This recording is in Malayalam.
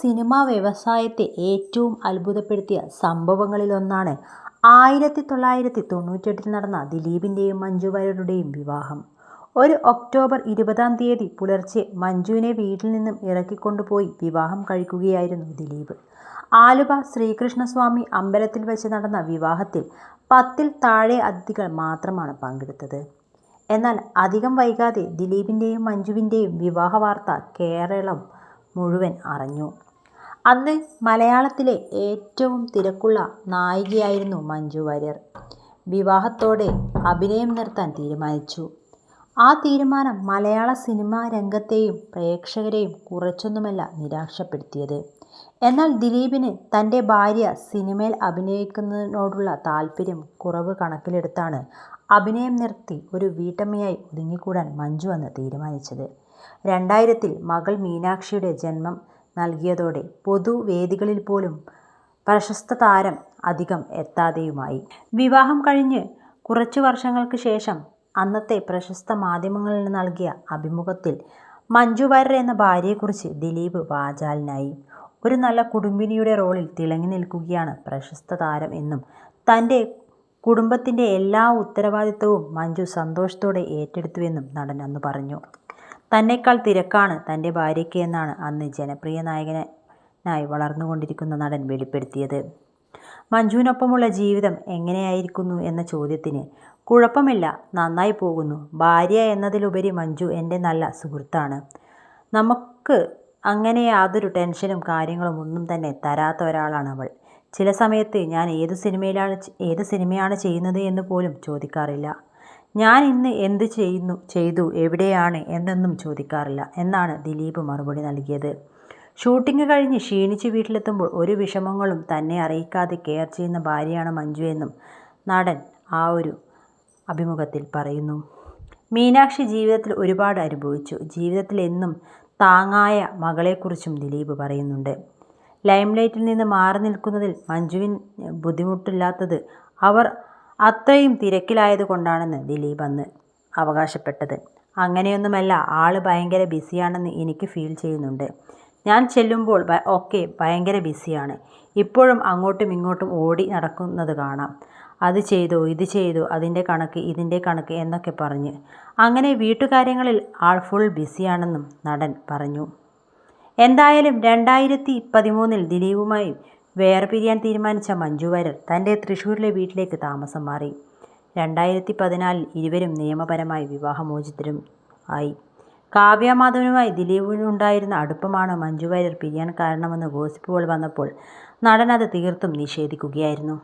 സിനിമാ വ്യവസായത്തെ ഏറ്റവും അത്ഭുതപ്പെടുത്തിയ സംഭവങ്ങളിലൊന്നാണ് ആയിരത്തി തൊള്ളായിരത്തി തൊണ്ണൂറ്റെട്ടിൽ നടന്ന ദിലീപിന്റെയും മഞ്ജു വാര്യരുടെയും വിവാഹം. ഒരു ഒക്ടോബർ ഇരുപതാം തീയതി പുലർച്ചെ മഞ്ജുവിനെ വീട്ടിൽ നിന്നും ഇറക്കിക്കൊണ്ടുപോയി വിവാഹം കഴിക്കുകയായിരുന്നു ദിലീപ്. ആലുവ ശ്രീകൃഷ്ണസ്വാമി അമ്പലത്തിൽ വെച്ച് നടന്ന വിവാഹത്തിൽ പത്തിൽ താഴെ അതിഥികൾ മാത്രമാണ് പങ്കെടുത്തത്. എന്നാൽ അധികം വൈകാതെ ദിലീപിന്റെയും മഞ്ജുവിന്റെയും വിവാഹ വാർത്ത കേരളം മുഴുവൻ അറിഞ്ഞു. അന്ന് മലയാളത്തിലെ ഏറ്റവും തിരക്കുള്ള നായികയായിരുന്നു മഞ്ജു വാര്യർ. വിവാഹത്തോടെ അഭിനയം നിർത്താൻ തീരുമാനിച്ചു. ആ തീരുമാനം മലയാള സിനിമാ രംഗത്തെയും പ്രേക്ഷകരെയും കുറച്ചൊന്നുമല്ല നിരാശപ്പെടുത്തിയത്. എന്നാൽ ദിലീപിന് തന്റെ ഭാര്യ സിനിമയിൽ അഭിനയിക്കുന്നതിനോടുള്ള താല്പര്യം കുറവ് കണക്കിലെടുത്താണ് അഭിനയം നിർത്തി ഒരു വീട്ടമ്മയായി ഒതുങ്ങിക്കൂടാൻ മഞ്ജു അന്ന് തീരുമാനിച്ചത്. രണ്ടായിരത്തിൽ മകൾ മീനാക്ഷിയുടെ ജന്മം നൽകിയതോടെ പൊതുവേദികളിൽ പോലും പ്രശസ്ത താരം അധികം എത്താതെയുമായി. വിവാഹം കഴിഞ്ഞ് കുറച്ചു വർഷങ്ങൾക്ക് ശേഷം അന്നത്തെ പ്രശസ്ത മാധ്യമങ്ങളിൽ നൽകിയ അഭിമുഖത്തിൽ മഞ്ജു വാര്യർ എന്ന ഭാര്യയെക്കുറിച്ച് ദിലീപ് വാചാലിനായി ഒരു നല്ല കുടുംബിനിയുടെ റോളിൽ തിളങ്ങി നിൽക്കുകയാണ് പ്രശസ്ത താരം എന്നും തന്റെ കുടുംബത്തിന്റെ എല്ലാ ഉത്തരവാദിത്തവും മഞ്ജു സന്തോഷത്തോടെ ഏറ്റെടുത്തുവെന്നും നടൻ അന്ന് പറഞ്ഞു. തന്നെക്കാൾ തിരക്കാണ് തന്റെ ഭാര്യയ്ക്ക് എന്നാണ് അന്ന് ജനപ്രിയ നായകനായി വളർന്നുകൊണ്ടിരിക്കുന്ന നടൻ വെളിപ്പെടുത്തിയത്. മഞ്ജുവിനൊപ്പമുള്ള ജീവിതം എങ്ങനെയായിരിക്കുന്നു എന്ന ചോദ്യത്തിന് കുഴപ്പമില്ല നന്നായി പോകുന്നു. ഭാര്യ എന്നതിലുപരി മഞ്ജു എന്റെ നല്ല സുഹൃത്താണ്. നമുക്ക് അങ്ങനെ യാതൊരു ടെൻഷനും കാര്യങ്ങളും ഒന്നും തന്നെ തരാത്ത ഒരാളാണ് അവൾ. ചില സമയത്ത് ഞാൻ ഏത് സിനിമയിലാണ് ഏത് സിനിമയാണ് ചെയ്യുന്നത് എന്ന് പോലും ചോദിക്കാറില്ല. ഞാൻ ഇന്ന് എന്ത് ചെയ്യുന്നു ചെയ്തു എവിടെയാണ് എന്നൊന്നും ചോദിക്കാറില്ല എന്നാണ് ദിലീപ് മറുപടി നൽകിയത്. ഷൂട്ടിംഗ് കഴിഞ്ഞ് ക്ഷീണിച്ച് വീട്ടിലെത്തുമ്പോൾ ഒരു വിഷമങ്ങളും തന്നെ അറിയിക്കാതെ കെയർ ചെയ്യുന്ന ഭാര്യയാണ് മഞ്ജു എന്നും നടൻ ആ ഒരു അഭിമുഖത്തിൽ പറയുന്നു. മീനാക്ഷി ജീവിതത്തിൽ ഒരുപാട് അനുഭവിച്ചു. ജീവിതത്തിൽ എന്നും താങ്ങായ മകളെക്കുറിച്ചും ദിലീപ് പറയുന്നുണ്ട്. ലൈംലൈറ്റിൽ നിന്ന് മാറി നിൽക്കുന്നതിൽ മഞ്ജുവിന് ബുദ്ധിമുട്ടില്ലാത്തത് അവർ അത്രയും തിരക്കിലായത് കൊണ്ടാണെന്ന് ദിലീപ് അന്ന് അവകാശപ്പെട്ടത്. അങ്ങനെയൊന്നുമല്ല ആൾ ഭയങ്കര ബിസിയാണെന്ന് എനിക്ക് ഫീൽ ചെയ്യുന്നുണ്ട്. ഞാൻ ചെല്ലുമ്പോൾ ഒക്കെ ഭയങ്കര ബിസിയാണ്. ഇപ്പോഴും അങ്ങോട്ടും ഇങ്ങോട്ടും ഓടി നടക്കുന്നത് കാണാം. അത് ചെയ്തു ഇത് ചെയ്തു അതിന്റെ കണക്ക് ഇതിന്റെ കണക്ക് എന്നൊക്കെ പറഞ്ഞ്. അങ്ങനെ വീട്ടുകാര്യങ്ങളിൽ ആൾ ഫുൾ ബിസിയാണെന്നും നടൻ പറഞ്ഞു. എന്തായാലും രണ്ടായിരത്തി പതിമൂന്നിൽ ദിലീപുമായി വേർപിരിയാൻ തീരുമാനിച്ച മഞ്ജു വാര്യർ തന്റെ തൃശ്ശൂരിലെ വീട്ടിലേക്ക് താമസം മാറി. രണ്ടായിരത്തി പതിനാലിൽ ഇരുവരും നിയമപരമായി വിവാഹമോചിതരും ആയി. കാവ്യ മാധവനുമായി ദിലീപിനുണ്ടായിരുന്ന അടുപ്പമാണ് മഞ്ജു വാര്യർ പിരിയാൻ കാരണമെന്ന് ഗോസിപ്പുകൾ വന്നപ്പോൾ നടൻ അത് തീർത്തും നിഷേധിക്കുകയായിരുന്നു.